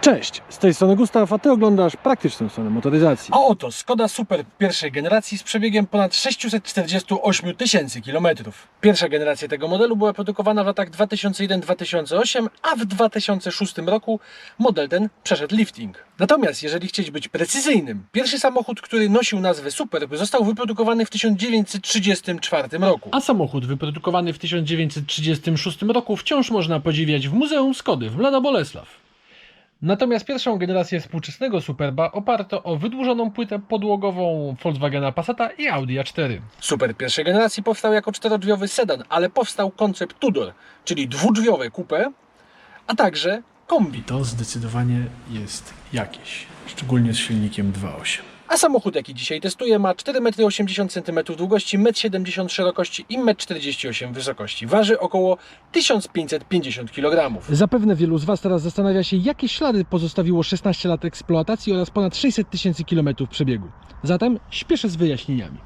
Cześć, z tej strony Gustaw, a Ty oglądasz praktyczną stronę motoryzacji. A oto Skoda Super pierwszej generacji z przebiegiem ponad 648 tysięcy kilometrów. Pierwsza generacja tego modelu była produkowana w latach 2001-2008, a w 2006 roku model ten przeszedł lifting. Natomiast jeżeli chcieć być precyzyjnym, pierwszy samochód, który nosił nazwę Super został wyprodukowany w 1934 roku. A samochód wyprodukowany w 1936 roku wciąż można podziwiać w Muzeum Skody w Mlada Bolesław. Natomiast pierwszą generację współczesnego Superba oparto o wydłużoną płytę podłogową Volkswagena Passata i Audi A4. Super pierwszej generacji powstał jako czterodrzwiowy sedan, ale powstał koncept Tudor, czyli dwudrzwiowe coupé, a także kombi. To zdecydowanie jest jakieś, szczególnie z silnikiem 2.8. A samochód, jaki dzisiaj testuję, ma 4,80 m długości, 1,70 m szerokości i 1,48 m wysokości. Waży około 1550 kg. Zapewne wielu z Was teraz zastanawia się, jakie ślady pozostawiło 16 lat eksploatacji oraz ponad 600 tysięcy kilometrów przebiegu. Zatem śpieszę z wyjaśnieniami.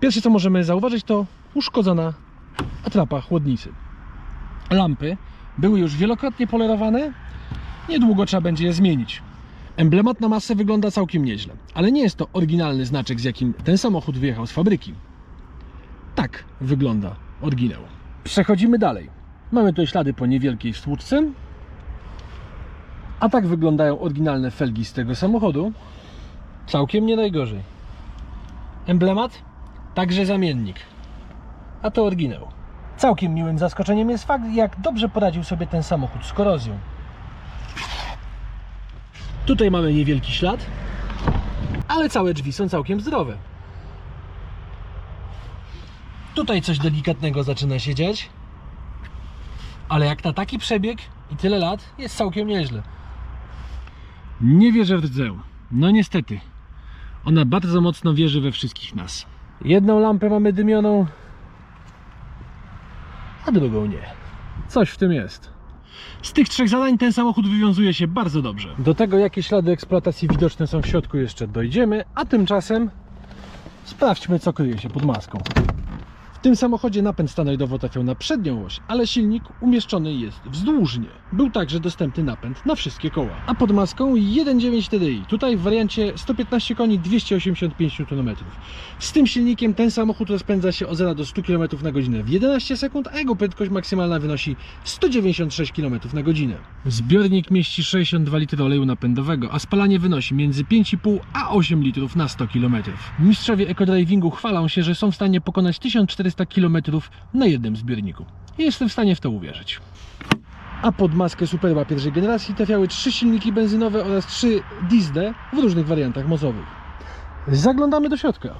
Pierwsze co możemy zauważyć to uszkodzona atrapa chłodnicy. Lampy były już wielokrotnie polerowane, niedługo trzeba będzie je zmienić. Emblemat na masę wygląda całkiem nieźle, ale nie jest to oryginalny znaczek, z jakim ten samochód wyjechał z fabryki. Tak wygląda oryginał. Przechodzimy dalej. Mamy tutaj ślady po niewielkiej stłuczce. A tak wyglądają oryginalne felgi z tego samochodu. Całkiem nie najgorzej. Emblemat, także zamiennik. A to oryginał. Całkiem miłym zaskoczeniem jest fakt, jak dobrze poradził sobie ten samochód z korozją. Tutaj mamy niewielki ślad, ale całe drzwi są całkiem zdrowe. Tutaj coś delikatnego zaczyna się dziać, ale jak na taki przebieg i tyle lat, jest całkiem nieźle. Nie wierzę w rdzę. No niestety. Ona bardzo mocno wierzy we wszystkich nas. Jedną lampę mamy dymioną, a drugą nie. Coś w tym jest. Z tych trzech zadań ten samochód wywiązuje się bardzo dobrze. Do tego, jakie ślady eksploatacji widoczne są w środku, jeszcze dojdziemy, a tymczasem sprawdźmy, co kryje się pod maską. Tym samochodzie napęd standardowo trafiał na przednią oś, ale silnik umieszczony jest wzdłużnie. Był także dostępny napęd na wszystkie koła. A pod maską 1.9 TDI. Tutaj w wariancie 115 koni 285 Nm. Z tym silnikiem ten samochód rozpędza się od 0 do 100 km na godzinę w 11 sekund, a jego prędkość maksymalna wynosi 196 km na godzinę. Zbiornik mieści 62 litry oleju napędowego, a spalanie wynosi między 5,5 a 8 litrów na 100 km. Mistrzowie ekodrivingu chwalą się, że są w stanie pokonać 1400 km na jednym zbiorniku. Jestem w stanie w to uwierzyć. A pod maskę Superba pierwszej generacji trafiały trzy silniki benzynowe oraz trzy diesle w różnych wariantach mocowych. Zaglądamy do środka.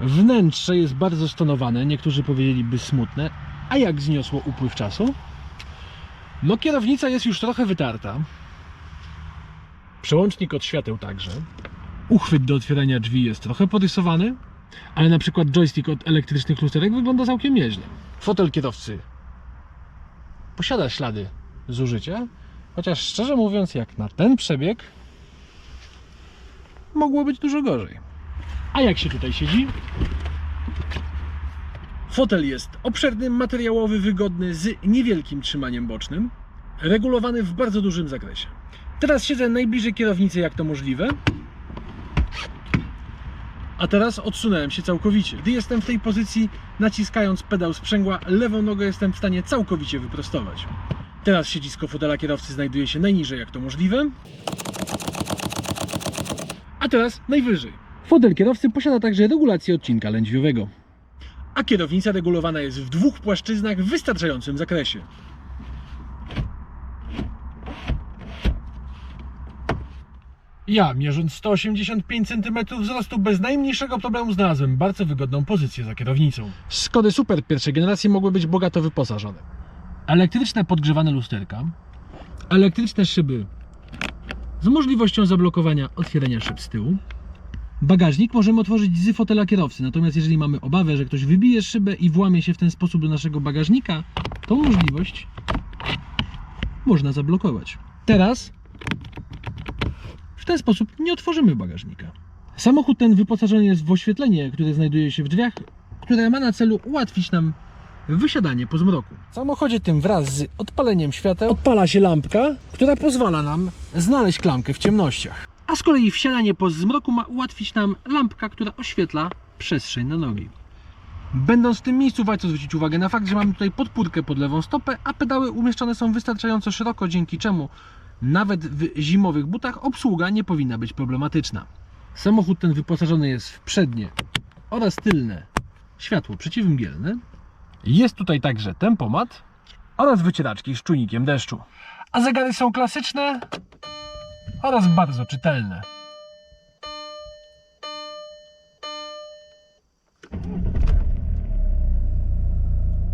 Wnętrze jest bardzo stonowane, niektórzy powiedzieliby smutne. A jak zniosło upływ czasu? No kierownica jest już trochę wytarta. Przełącznik od świateł także. Uchwyt do otwierania drzwi jest trochę porysowany, ale na przykład joystick od elektrycznych lusterek wygląda całkiem nieźle. Fotel kierowcy posiada ślady zużycia, chociaż szczerze mówiąc, jak na ten przebieg, mogło być dużo gorzej. A jak się tutaj siedzi? Fotel jest obszerny, materiałowy, wygodny, z niewielkim trzymaniem bocznym, regulowany w bardzo dużym zakresie. Teraz siedzę najbliżej kierownicy, jak to możliwe. A teraz odsunąłem się całkowicie. Gdy jestem w tej pozycji, naciskając pedał sprzęgła, lewą nogę jestem w stanie całkowicie wyprostować. Teraz siedzisko fotela kierowcy znajduje się najniżej, jak to możliwe. A teraz najwyżej. Fotel kierowcy posiada także regulację odcinka lędźwiowego. A kierownica regulowana jest w dwóch płaszczyznach w wystarczającym zakresie. Ja, mierząc 185 cm wzrostu, bez najmniejszego problemu znalazłem bardzo wygodną pozycję za kierownicą. Skody Super pierwszej generacji mogły być bogato wyposażone. Elektryczne podgrzewane lusterka, elektryczne szyby z możliwością zablokowania otwierania szyb z tyłu. Bagażnik możemy otworzyć z fotela kierowcy, natomiast jeżeli mamy obawę, że ktoś wybije szybę i włamie się w ten sposób do naszego bagażnika, tą możliwość można zablokować. Teraz ten sposób nie otworzymy bagażnika. Samochód ten wyposażony jest w oświetlenie, które znajduje się w drzwiach, które ma na celu ułatwić nam wysiadanie po zmroku. W samochodzie tym wraz z odpaleniem świateł odpala się lampka, która pozwala nam znaleźć klamkę w ciemnościach. A z kolei wsiadanie po zmroku ma ułatwić nam lampka, która oświetla przestrzeń na nogi. Będąc w tym miejscu warto zwrócić uwagę na fakt, że mamy tutaj podpórkę pod lewą stopę, a pedały umieszczone są wystarczająco szeroko, dzięki czemu nawet w zimowych butach obsługa nie powinna być problematyczna. Samochód ten wyposażony jest w przednie oraz tylne światło przeciwmgielne. Jest tutaj także tempomat oraz wycieraczki z czujnikiem deszczu. A zegary są klasyczne oraz bardzo czytelne.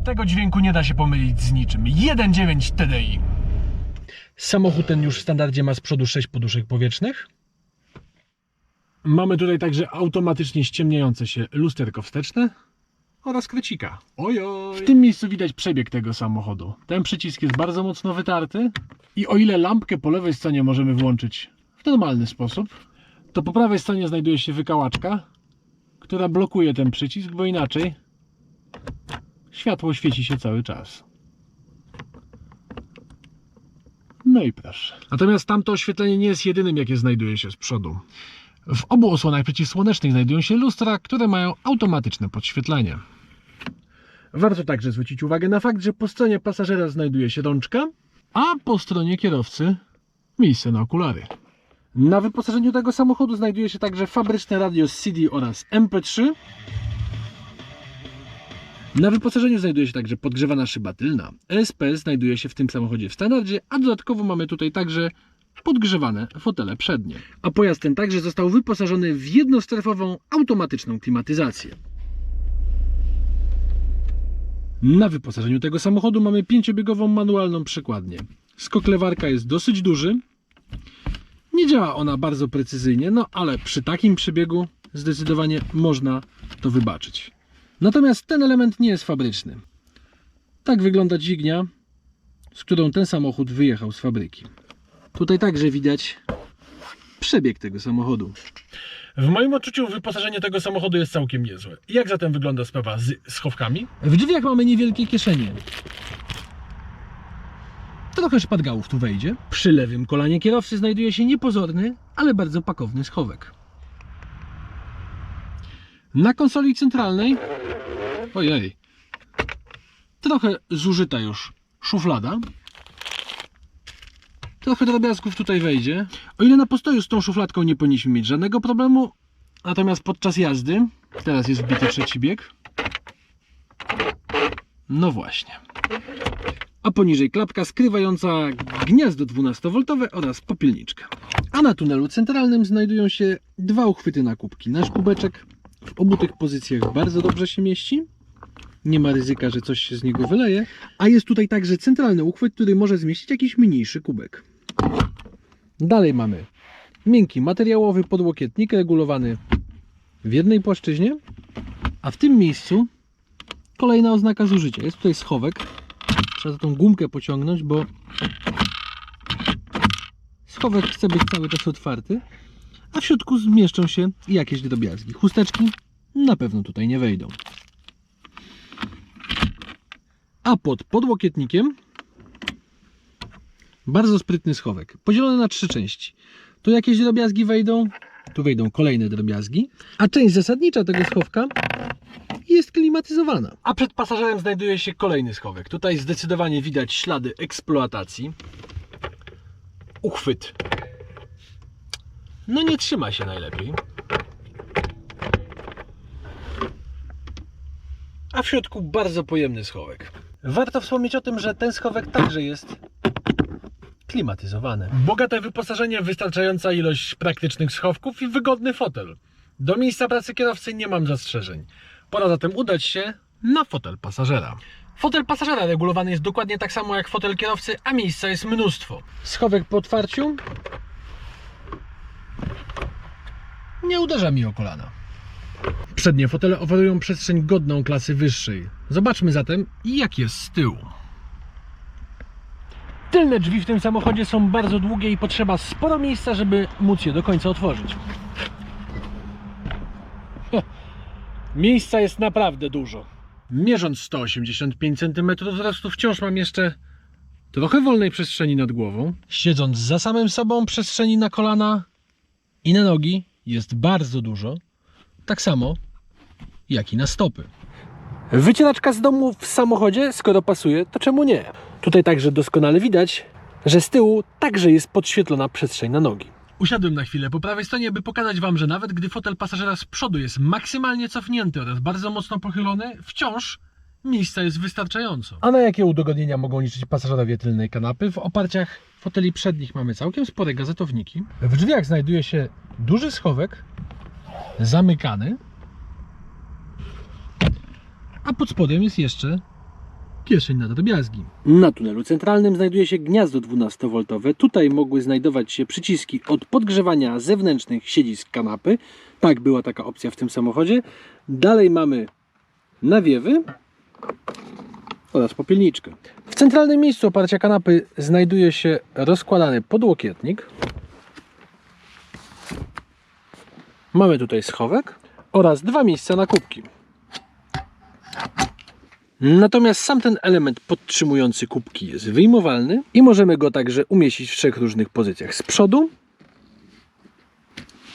Tego dźwięku nie da się pomylić z niczym. 1.9 TDI. Samochód ten już w standardzie ma z przodu 6 poduszek powietrznych. Mamy tutaj także automatycznie ściemniające się lusterko wsteczne oraz krecika. Ojoj. W tym miejscu widać przebieg tego samochodu. Ten przycisk jest bardzo mocno wytarty i o ile lampkę po lewej stronie możemy włączyć w normalny sposób, to po prawej stronie znajduje się wykałaczka, która blokuje ten przycisk, bo inaczej światło świeci się cały czas. No i proszę. Natomiast tamto oświetlenie nie jest jedynym, jakie znajduje się z przodu. W obu osłonach przeciwsłonecznych znajdują się lustra, które mają automatyczne podświetlenie. Warto także zwrócić uwagę na fakt, że po stronie pasażera znajduje się rączka, a po stronie kierowcy miejsce na okulary. Na wyposażeniu tego samochodu znajduje się także fabryczne radio CD oraz MP3. Na wyposażeniu znajduje się także podgrzewana szyba tylna. ESP znajduje się w tym samochodzie w standardzie, a dodatkowo mamy tutaj także podgrzewane fotele przednie. A pojazd ten także został wyposażony w jednostrefową automatyczną klimatyzację. Na wyposażeniu tego samochodu mamy pięciobiegową manualną przekładnię. Skok lewarka jest dosyć duży. Nie działa ona bardzo precyzyjnie, no ale przy takim przebiegu zdecydowanie można to wybaczyć. Natomiast ten element nie jest fabryczny. Tak wygląda dźwignia, z którą ten samochód wyjechał z fabryki. Tutaj także widać przebieg tego samochodu. W moim odczuciu wyposażenie tego samochodu jest całkiem niezłe. Jak zatem wygląda sprawa z schowkami? W drzwiach mamy niewielkie kieszenie. Trochę szpadgałów tu wejdzie. Przy lewym kolanie kierowcy znajduje się niepozorny, ale bardzo pakowny schowek. Na konsoli centralnej. Ojej. Trochę zużyta już szuflada. Trochę drobiazgów tutaj wejdzie. O ile na postoju z tą szufladką nie powinniśmy mieć żadnego problemu, natomiast podczas jazdy, teraz jest wbity trzeci bieg, no właśnie. A poniżej klapka skrywająca gniazdo 12V oraz popielniczkę. A na tunelu centralnym znajdują się dwa uchwyty na kubki. Nasz kubeczek w obu tych pozycjach bardzo dobrze się mieści. Nie ma ryzyka, że coś się z niego wyleje. A jest tutaj także centralny uchwyt, który może zmieścić jakiś mniejszy kubek. Dalej mamy miękki materiałowy podłokietnik regulowany w jednej płaszczyźnie, a w tym miejscu kolejna oznaka zużycia. Jest tutaj schowek. Trzeba tą gumkę pociągnąć, bo schowek chce być cały czas otwarty, a w środku zmieszczą się jakieś drobiazgi. Chusteczki na pewno tutaj nie wejdą. A pod podłokietnikiem bardzo sprytny schowek, podzielony na trzy części. Tu jakieś drobiazgi wejdą, tu wejdą kolejne drobiazgi, a część zasadnicza tego schowka jest klimatyzowana. A przed pasażerem znajduje się kolejny schowek. Tutaj zdecydowanie widać ślady eksploatacji. Uchwyt. No nie trzyma się najlepiej. A w środku bardzo pojemny schowek. Warto wspomnieć o tym, że ten schowek także jest klimatyzowany. Bogate wyposażenie, wystarczająca ilość praktycznych schowków i wygodny fotel. Do miejsca pracy kierowcy nie mam zastrzeżeń. Pora zatem udać się na fotel pasażera. Fotel pasażera regulowany jest dokładnie tak samo jak fotel kierowcy, a miejsca jest mnóstwo. Schowek po otwarciu nie uderza mi o kolana. Przednie fotele oferują przestrzeń godną klasy wyższej. Zobaczmy zatem, jak jest z tyłu. Tylne drzwi w tym samochodzie są bardzo długie i potrzeba sporo miejsca, żeby móc je do końca otworzyć. Miejsca jest naprawdę dużo. Mierząc 185 cm wzrostu, wciąż mam jeszcze trochę wolnej przestrzeni nad głową. Siedząc za samym sobą, przestrzeni na kolana i na nogi jest bardzo dużo. Tak samo jak i na stopy. Wycieraczka z domu w samochodzie, skoro pasuje, to czemu nie? Tutaj także doskonale widać, że z tyłu także jest podświetlona przestrzeń na nogi. Usiadłem na chwilę po prawej stronie, by pokazać Wam, że nawet gdy fotel pasażera z przodu jest maksymalnie cofnięty oraz bardzo mocno pochylony, wciąż miejsca jest wystarczająco. A na jakie udogodnienia mogą liczyć pasażerowie tylnej kanapy? W oparciach foteli przednich mamy całkiem spore gazetowniki. W drzwiach znajduje się duży schowek, zamykany, a pod spodem jest jeszcze kieszeń na drobiazgi. Na tunelu centralnym znajduje się gniazdo 12V. Tutaj mogły znajdować się przyciski od podgrzewania zewnętrznych siedzisk kanapy. Tak, była taka opcja w tym samochodzie. Dalej mamy nawiewy oraz popielniczkę. W centralnym miejscu oparcia kanapy znajduje się rozkładany podłokietnik. Mamy tutaj schowek oraz dwa miejsca na kubki. Natomiast sam ten element podtrzymujący kubki jest wyjmowalny i możemy go także umieścić w trzech różnych pozycjach. Z przodu,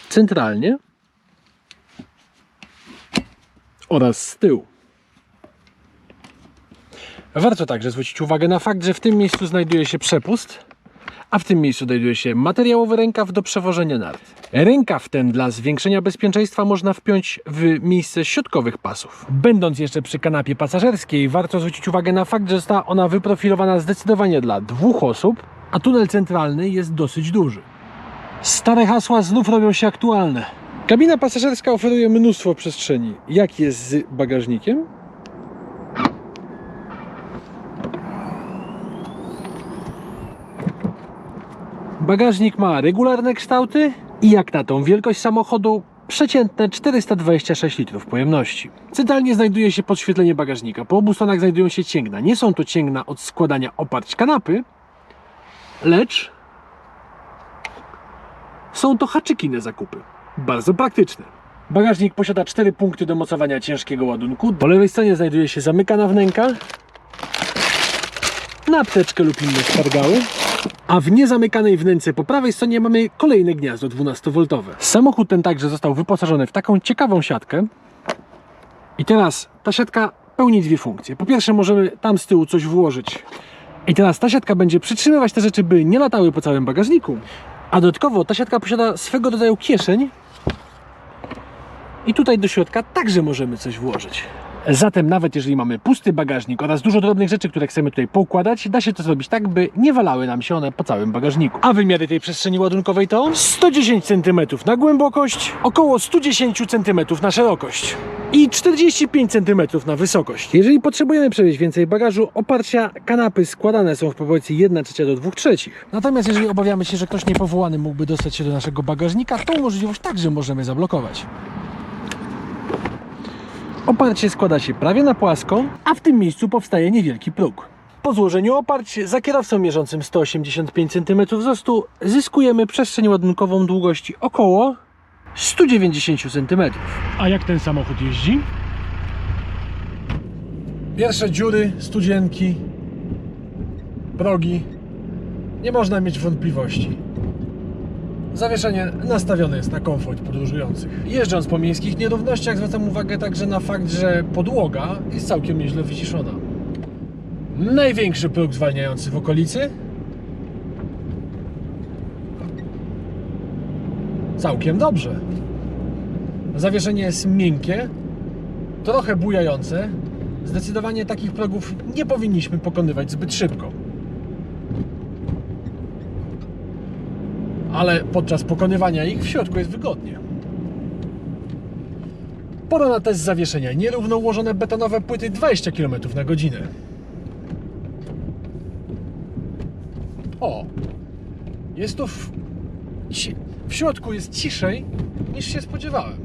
centralnie oraz z tyłu. Warto także zwrócić uwagę na fakt, że w tym miejscu znajduje się przepust, a w tym miejscu znajduje się materiałowy rękaw do przewożenia nart. Rękaw ten dla zwiększenia bezpieczeństwa można wpiąć w miejsce środkowych pasów. Będąc jeszcze przy kanapie pasażerskiej, warto zwrócić uwagę na fakt, że została ona wyprofilowana zdecydowanie dla dwóch osób, a tunel centralny jest dosyć duży. Stare hasła znów robią się aktualne. Kabina pasażerska oferuje mnóstwo przestrzeni. Jak jest z bagażnikiem? Bagażnik ma regularne kształty i jak na tą wielkość samochodu przeciętne 426 litrów pojemności. Centralnie znajduje się podświetlenie bagażnika. Po obu stronach znajdują się cięgna. Nie są to cięgna od składania oparć kanapy, lecz są to haczyki na zakupy. Bardzo praktyczne. Bagażnik posiada cztery punkty do mocowania ciężkiego ładunku. Po lewej stronie znajduje się zamykana wnęka na lub inne szpargały. A w niezamykanej wnęce po prawej stronie mamy kolejne gniazdo 12V. Samochód ten także został wyposażony w taką ciekawą siatkę. I teraz ta siatka pełni dwie funkcje. Po pierwsze możemy tam z tyłu coś włożyć. I teraz ta siatka będzie przytrzymywać te rzeczy, by nie latały po całym bagażniku. A dodatkowo ta siatka posiada swego rodzaju kieszeń. I tutaj do środka także możemy coś włożyć. Zatem nawet jeżeli mamy pusty bagażnik oraz dużo drobnych rzeczy, które chcemy tutaj poukładać, da się to zrobić tak, by nie walały nam się one po całym bagażniku. A wymiary tej przestrzeni ładunkowej to 110 cm na głębokość, około 110 cm na szerokość i 45 cm na wysokość. Jeżeli potrzebujemy przewieźć więcej bagażu, oparcia kanapy składane są w proporcji 1 trzecia do 2 trzecich. Natomiast jeżeli obawiamy się, że ktoś niepowołany mógłby dostać się do naszego bagażnika, tą możliwość także możemy zablokować. Oparcie składa się prawie na płasko, a w tym miejscu powstaje niewielki próg. Po złożeniu oparć za kierowcą mierzącym 185 cm wzrostu zyskujemy przestrzeń ładunkową długości około 190 cm. A jak ten samochód jeździ? Pierwsze dziury, studzienki, progi. Nie można mieć wątpliwości. Zawieszenie nastawione jest na komfort podróżujących. Jeżdżąc po miejskich nierównościach zwracam uwagę także na fakt, że podłoga jest całkiem nieźle wyciszona. Największy próg zwalniający w okolicy. Całkiem dobrze. Zawieszenie jest miękkie, trochę bujające. Zdecydowanie takich progów nie powinniśmy pokonywać zbyt szybko. Ale podczas pokonywania ich w środku jest wygodnie. Pora na test zawieszenia. Nierówno ułożone betonowe płyty 20 km na godzinę. O! Jest tu w... w środku jest ciszej niż się spodziewałem.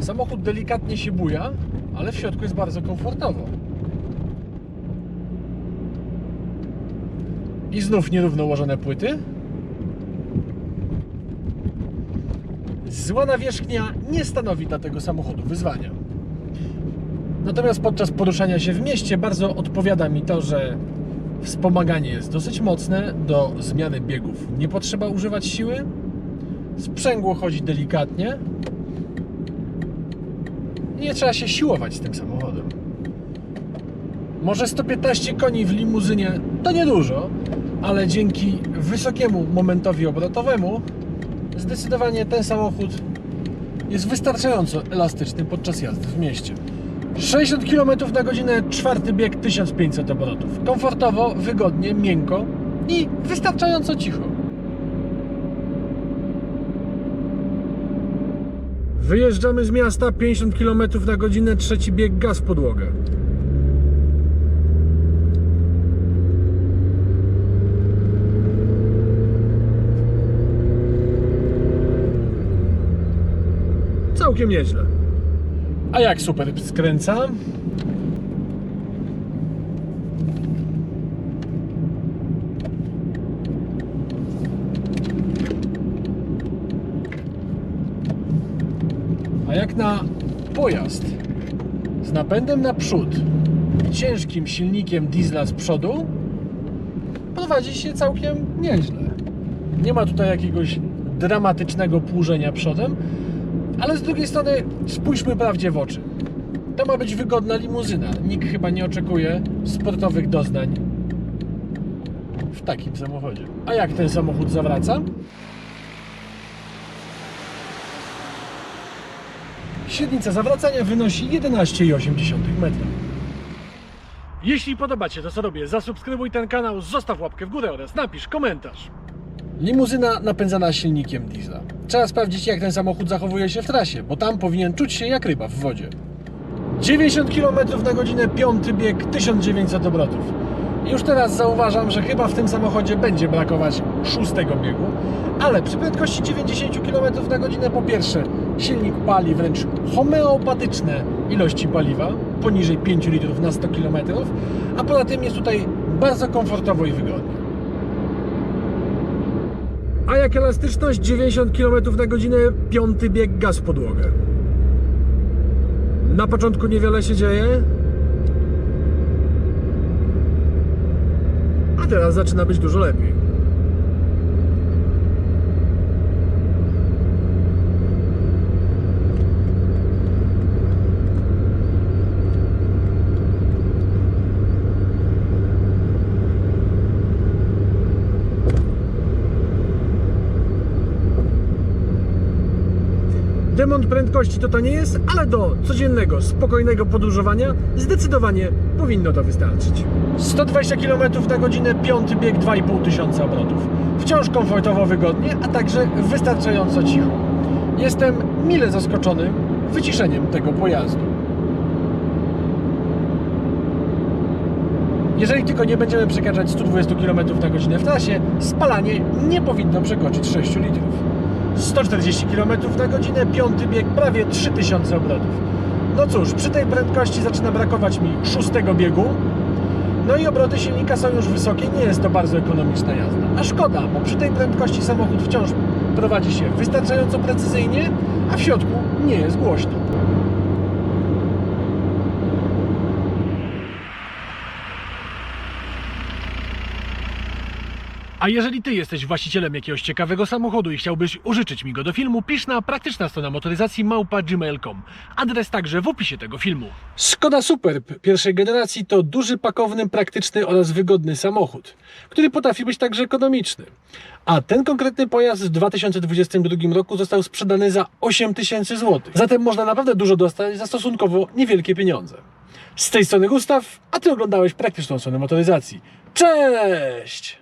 Samochód delikatnie się buja, ale w środku jest bardzo komfortowo. I znów nierówno ułożone płyty. Zła nawierzchnia nie stanowi dla tego samochodu wyzwania. Natomiast podczas poruszania się w mieście bardzo odpowiada mi to, że wspomaganie jest dosyć mocne, do zmiany biegów nie potrzeba używać siły, sprzęgło chodzi delikatnie nie trzeba się siłować z tym samochodem. Może 115 koni w limuzynie to niedużo, ale dzięki wysokiemu momentowi obrotowemu zdecydowanie ten samochód jest wystarczająco elastyczny podczas jazdy w mieście. 60 km na godzinę, czwarty bieg 1500 obrotów. Komfortowo, wygodnie, miękko i wystarczająco cicho. Wyjeżdżamy z miasta 50 km na godzinę, trzeci bieg gaz podłogę. Całkiem nieźle. A jak super skręca? A jak na pojazd z napędem naprzód i ciężkim silnikiem diesla z przodu, prowadzi się całkiem nieźle. Nie ma tutaj jakiegoś dramatycznego płużenia przodem, ale z drugiej strony spójrzmy prawdzie w oczy. To ma być wygodna limuzyna. Nikt chyba nie oczekuje sportowych doznań w takim samochodzie. A jak ten samochód zawraca? Średnica zawracania wynosi 11,8 metra. Jeśli podoba Ci to, co robię, zasubskrybuj ten kanał, zostaw łapkę w górę oraz napisz komentarz. Limuzyna napędzana silnikiem diesla. Trzeba sprawdzić, jak ten samochód zachowuje się w trasie, bo tam powinien czuć się jak ryba w wodzie. 90 km na godzinę, piąty bieg, 1900 obrotów. Już teraz zauważam, że chyba w tym samochodzie będzie brakować szóstego biegu, ale przy prędkości 90 km na godzinę po pierwsze silnik pali wręcz homeopatyczne ilości paliwa, poniżej 5 litrów na 100 km, a poza tym jest tutaj bardzo komfortowo i wygodnie. A jak elastyczność 90 km na godzinę, piąty bieg gaz w podłogę. Na początku niewiele się dzieje. A teraz zaczyna być dużo lepiej. Demont prędkości to to nie jest, ale do codziennego, spokojnego podróżowania zdecydowanie powinno to wystarczyć. 120 km na godzinę, piąty bieg 2,5 tysiąca obrotów. Wciąż komfortowo, wygodnie, a także wystarczająco cicho. Jestem mile zaskoczony wyciszeniem tego pojazdu. Jeżeli tylko nie będziemy przekraczać 120 km na godzinę w trasie, spalanie nie powinno przekroczyć 6 litrów. 140 km na godzinę, piąty bieg, prawie 3000 obrotów. No cóż, przy tej prędkości zaczyna brakować mi szóstego biegu. No i obroty silnika są już wysokie, nie jest to bardzo ekonomiczna jazda. A szkoda, bo przy tej prędkości samochód wciąż prowadzi się wystarczająco precyzyjnie, a w środku nie jest głośno. A jeżeli ty jesteś właścicielem jakiegoś ciekawego samochodu i chciałbyś użyczyć mi go do filmu, pisz na praktyczna strona motoryzacji małpa gmail.com. Adres także w opisie tego filmu. Skoda Superb pierwszej generacji to duży, pakowny, praktyczny oraz wygodny samochód, który potrafi być także ekonomiczny. A ten konkretny pojazd w 2022 roku został sprzedany za 8000 zł. Zatem można naprawdę dużo dostać za stosunkowo niewielkie pieniądze. Z tej strony Gustaw, a ty oglądałeś praktyczną stronę motoryzacji. Cześć!